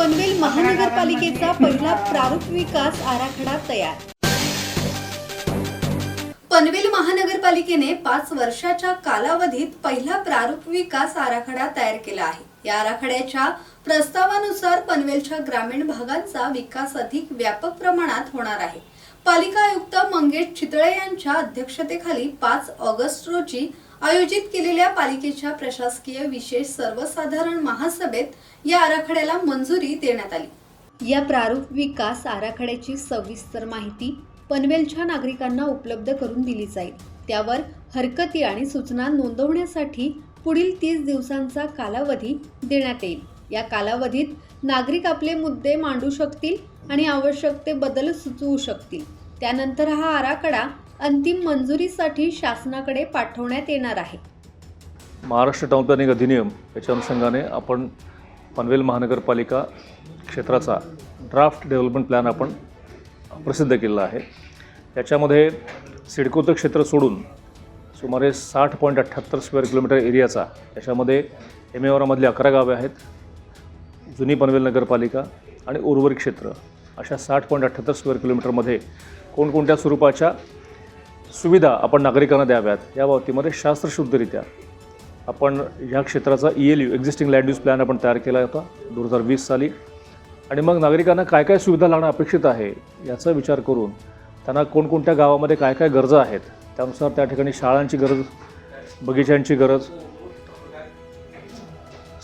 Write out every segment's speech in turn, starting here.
पनवेल महानगरपालिकेचा पहिला प्रारूप विकास आराखडा तयार. पनवेल महानगरपालिकेने पाच वर्षाच्या कालावधीत पहिला प्रारूप विकास आराखडा तयार केला आहे. या आराखड्याच्या प्रस्तावानुसार पनवेलच्या ग्रामीण भागांचा विकास अधिक व्यापक प्रमाणात होणार आहे. पालिका आयुक्त मंगेश चितळे यांच्या अध्यक्षतेखाली पाच ऑगस्ट रोजी आयोजित केलेल्या पालिकेच्या प्रशासकीय विशेष सर्वसाधारण महासभेत या आराखड्याला मंजुरी देण्यात आली. या प्रारूप विकास आराखड्याची सविस्तर माहिती पनवेलच्या नागरिकांना उपलब्ध करून दिली जाईल. त्यावर हरकती आणि सूचना नोंदवण्यासाठी पुढील तीस दिवसांचा कालावधी देण्यात येईल. या कालावधीत नागरिक आपले मुद्दे मांडू शकतील आणि आवश्यक ते बदल सुचवू शकतील. त्यानंतर हा आराखडा अंतिम मंजुरीसाठी शासनाकडे पाठवण्यात येणार आहे. महाराष्ट्र टाउन प्लॅनिंग अधिनियम याच्या अनुषंगाने आपण पनवेल महानगरपालिका क्षेत्राचा ड्राफ्ट डेव्हलपमेंट प्लॅन आपण प्रसिद्ध केलेला आहे. त्याच्यामध्ये सिडकोचं क्षेत्र सोडून सुमारे साठ पॉईंट अठ्ठ्याहत्तर स्क्वेअर किलोमीटर एरियाचा याच्यामध्ये एम अकरा गावे आहेत. जुनी पनवेल नगरपालिका आणि उर्वरित क्षेत्र. अशा साठ पॉईंट अठ्ठ्याहत्तर स्क्वेअर किलोमीटरमध्ये कोणकोणत्या स्वरूपाच्या सुविधा आपण नागरिकांना द्याव्यात या बाबतीमध्ये शास्त्रशुद्धरित्या आपण ह्या क्षेत्राचा E L U existing land use plan आपण तयार केला होता. दोन हजार वीस साली आणि मग नागरिकांना काय काय सुविधा लागणं अपेक्षित आहे याचा विचार करून त्यांना कोणकोणत्या गावामध्ये काय काय गरजा आहेत त्यानुसार त्या ठिकाणी शाळांची गरज बगीच्यांची गरज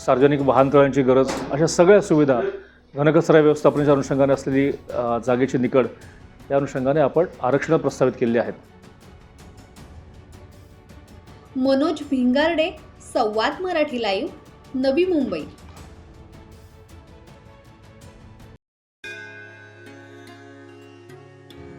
सार्वजनिक वाहनतळांची गरज अशा सगळ्या सुविधा घनकचरा व्यवस्थापनाच्या अनुषंगाने असलेली जागेची निकड या अनुषंगाने आपण आरक्षण प्रस्तावित केलेली आहेत. मनोज भिंगारडे संवाद मराठी लाईव्ह नवी मुंबई.